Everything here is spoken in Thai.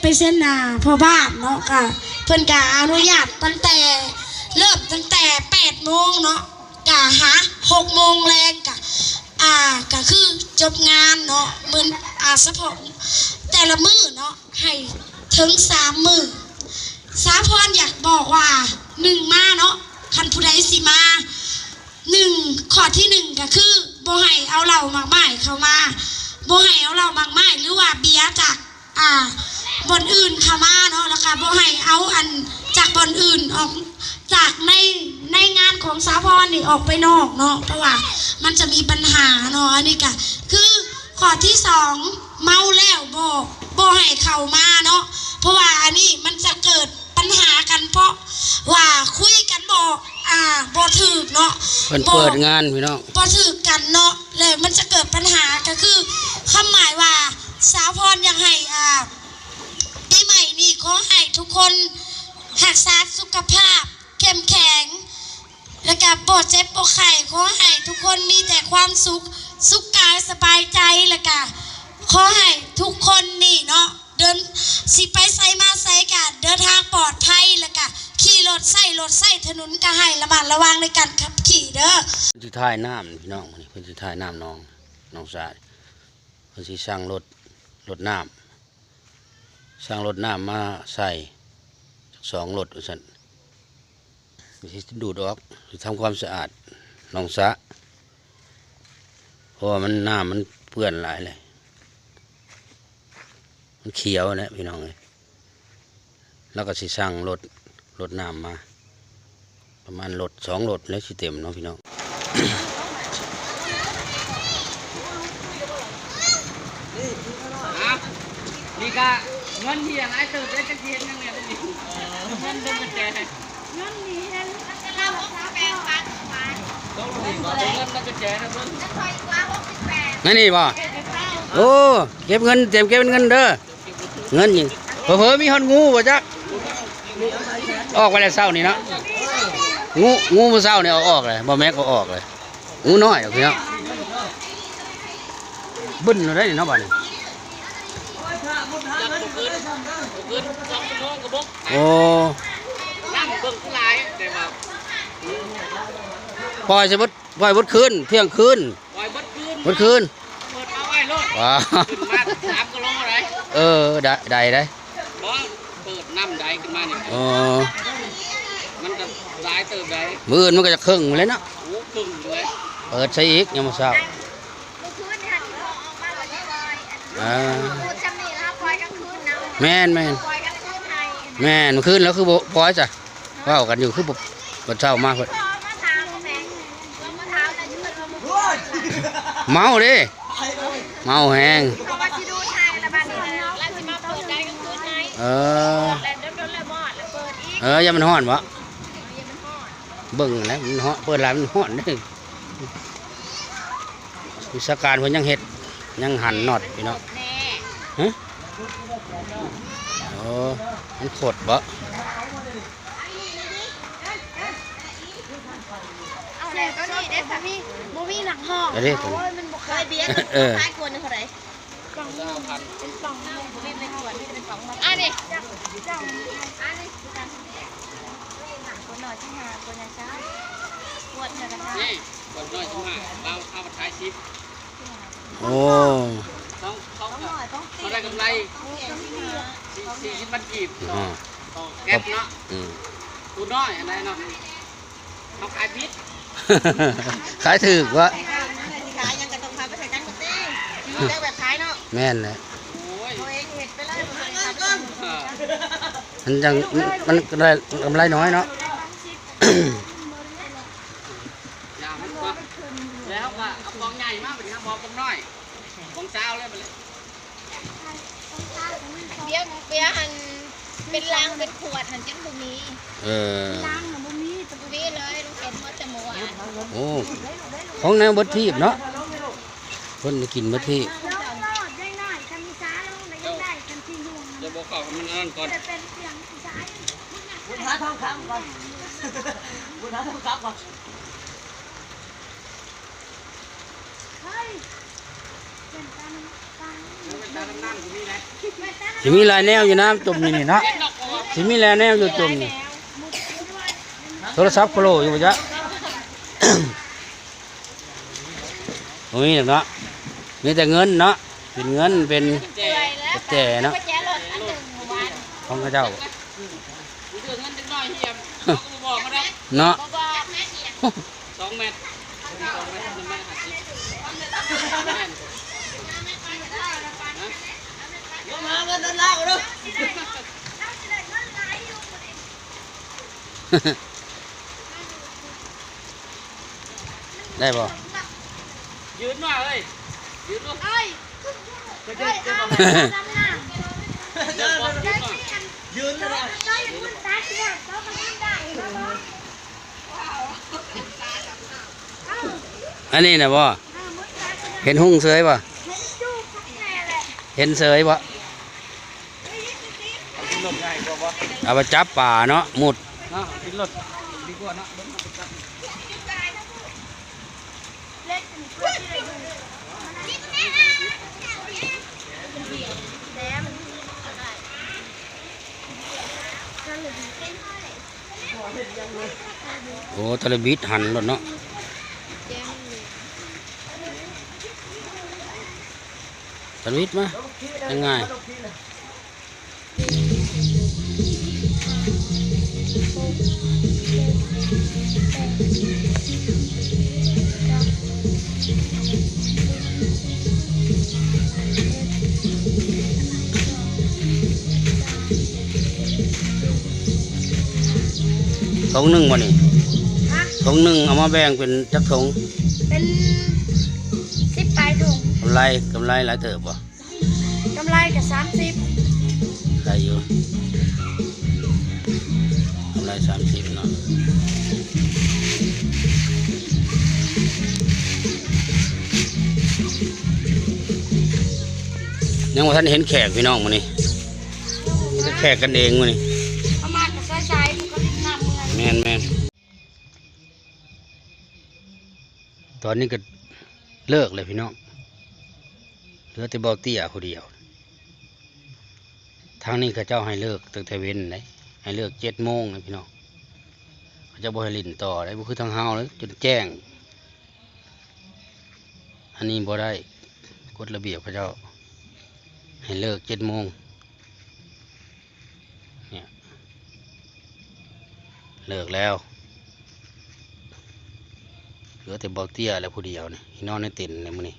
ไปเส้นนาพ่อบ้านเนาะก็เพิ่อนก็อนุญาตตั้งแต่เริ่มตั้งแต่8โมงเนาะก็หา6โมงแรงก็อ่าก็คือจบงานเนาะเหมื้ออ่าสะพองแต่ละมือเนาะให้ถึง3มื้อสาพรอยากบอกว่าหนึ่งมาเนาะคันผู้ใดสิมาหนึ่งข้อที่หนึ่งก็คือบ่ให้เอาเหล้ามากมายเข้ามาบ่ให้เอาเหล้ามากมายหรือว่าเบียจากอ่า บอนอื่นเข้ามาเนาะแล้วก็บ่ให้เอาอันจากบอนอื่นออกจากในในงานของสาพรนี่ออกไปนอกเนาะเพราะว่ามันจะมีปัญหาเนาะอันนี้ก็คือข้อที่สองเมาแล้วบ่บ่ให้เข้ามาเนาะเพราะว่าอันนี้มันจะเกิดปัญหากันเพราะว่าคุยกันบ่อ่าบ่ถูกเนาะเพิ่นบ่เปิดงานพี่น้องพอถือกันเนาะเลยมันจะเกิดปัญหาก็คือคำหมายว่าสาวพรยังให้อ่าปีใหม่นี่ขอให้ ทุกคนหักษาสุขภาพ เข้มแข็ง แล้วก็ปลอดเจ็บปลอดไข้ขอให้ทุกคนมีแต่ความสุข สุขกายสบายใจแล้วก็ขอให้ทุกคนนี่เนาะเดินสิไปไซมาไซกะเดินทางปลอดภัยแล้วก็ขี่รถไส่รถไส่ถนนก็ให้ระมัดระวังในการขับขี่เด้อเพิ่นสิถ่ายน้ำพี่น้องมื้อนี้เพิ่นสิถ่ายน้ำน้องน้องสายเพิ่นสิสร้างรถรถน้ำ สร้างรถน้ำมาใส่สองรถว่าซั่นดูดออกทำความสะอาดหนองสะเพราะว่ามันน้ำมันเปื้อนหลายเลยมันเขียวนะพี่น้องเลยแล้วก็สิสร้างรถรถน้ำมา ประมาณรถสองรถแล้วสิเต็มเนาะพี่น้องนี่ก็ เงินที่อย่างไรตื่นได้จะเทียนยังไงได้ดิเงินเป็นกุญแจต้องลงดีกว่าเงินเป็นกุญแจนะเพิ่นนั่นนี่บ่โอ้เก็บเงินเตรียมเก็บเงินเด้อเงินยิงเผลอๆมีฮอนงูบ่จ๊ะออกไปแล้วเศร้านี่เนาะงูงูมื้อเศร้านี่เอาออกเลยบ่แม็กเอาออกเลยงูน้อยดอกพี่น้องบึ้นเอาได้นี่เนาะบัดนี้จับบุคืน บุคืนสองชั่วโมงกับบกโอ้นั่งเบิ่งผู้ร้ายแต่ว่าปล่อยสิบดปล่อยบดคืนเที่ยงคืนปล่อยบดคืนบดคืนเปิดมาไว้รถว้าขึ้นมาสามกิโลอะไรเออได้ได้ได้บ่เปิดน้ำใดขึ้นมานี่อ๋อมันจะร้ายเติบใดมื้ออื่นมันก็จะครึ่งเลยเนาะโอ้ครึ่งเลยเปิดใส่อีกยังมาเศร้าอ่า แม่นแม่นแม่นเมื่อคืนแล้วคือบ่พอยจ้ะเว่ากันอยู่คือบ่บ่เช้ามาเพิ่นเมาเด้เมาแฮงเออเอออย่ามันฮ้อนวะเบิ่งแล้วมันฮ้อนเปิดร้านมันฮ้อนเด้อวิชาการเพิ่นยังเฮ็ดยังหั่นน็อตพี่น้องฮะโอ้ มันขดบ่ก็นี่ได้ค่ะพี่โมมี่หนังห้องเดี๋ยวดิผมมันบอกเคยเบียร์เออท้ายควรนึงเท่าไหร่กล่องนึงเป็นกล่องนึงไม่เป็นขวดไม่เป็นกล่องอะดิกล่องอันนี้คนหน่อยที่หาคนนะจ๊ะขวดจะกระทะนี่บดน้อยชิมาเราเข้ามาท้ายชิปโอ้เขาเขาต้องหน่อยต้องตีเขาได้กำไรต้องตี สี่สิบพันกีบต่ออ่าต่อแก๊ปเนาะอืมตูน้อยอะไรเนาะเขาขายพิษขายถูกวะขายยังกระตรงพาไปใส่กันก็ตีได้แบบขายเนาะแม่นเลยโอ้ยตัวเองเห็ดไปเลยมันเลยทำเออมันจังมันก็ได้กำไรน้อยเนาะอย่ามันก็แล้วก็เอากองใหญ่มากเป็นครับบอกกองน้อยกองเช้าเลยไปเลย เบียร์เบียหันเป็นลังเป็นขวดหันจังบุมีเออลังหันบุมีจะบุมีเลยลูกเห็นว่าจะหมูอะโอ้ของแนวเบดทีบเนาะเพิ่นกินเบดทีบเดี๋ยวบอกเขาให้มันนั่นก่อนเสิมีหลยแนวอยู่นะจมนี่นี่เนาะสิมีหลายแนวอยู่จมนี่โทรศัพท์โคโลอยู่บ่จ๊ะโอ้ยเนาะมีแต่เงินเนาะเป็นเงินเป็นเปื่อยแล้วแจเนาะก็แจรถอันหนึ่งเมื่อนของเขาเจ้ากูเดือเงินจังน้อยเฮียมเขาก็บ สิมีลายแนวอยู่นะจมอยู่นี่นะสิมีลายแนวอยู่จมนี่โทรศัพท์โคลอยู่ปะตรงนี้นะมีแต่เงินนะเป็นเงินเป็นแจเนะของพระเจ้าเนาะสองเมตร บ่ไม่จู้พักแน่แหละเห็นเสยบ่กินรถง่ายกว่าบ่ เอาไปจับป่าเนาะหมุดเนาะกินรถดีกว่าเนาะเบิ่งมาจับเล็กถึงเพื่อนที่ไหนดูแหนมโอ้ทะเลบิดหันรถเนาะทะเลบิดมายังไง ทงหนึ่งบ่นี่ฮะทงหนึ่งเอามาแบ่งเป็นจักทงเป็นสิบปลายถุงกำไรกำไรหลายเติบบ่กำไรกับสามสิบได้อยู่ กำไรสามสิบเนาะยังว่าท่านเห็นแขกพี่น้องมานี่แขกกันเองมานี่ประมาณกับใช้ๆมันก็นำเงินแมนแมนตอนนี้ก็เลิกเลยพี่น้องเหลือแต่เบาเตี้ยคนเดียวทางนี้เขาเจ้าให้เลิกตั้งแต่เว้นเลย ให้เลิกเจ็ดโมงเลยพี่น้องเขาจะบ่ให้ลินต่อได้บ่คือทางเฮาเลยจนแจ้ง อันนี้บ่ได้กฎระเบียบเขาเจ้า ให้เลิกเจ็ดโมงเนี่ยเลิกแล้วเหลือแต่เบาเตี้ยแล้วผู้เดียวนี่นอนในเต็นท์ในมื้อนี้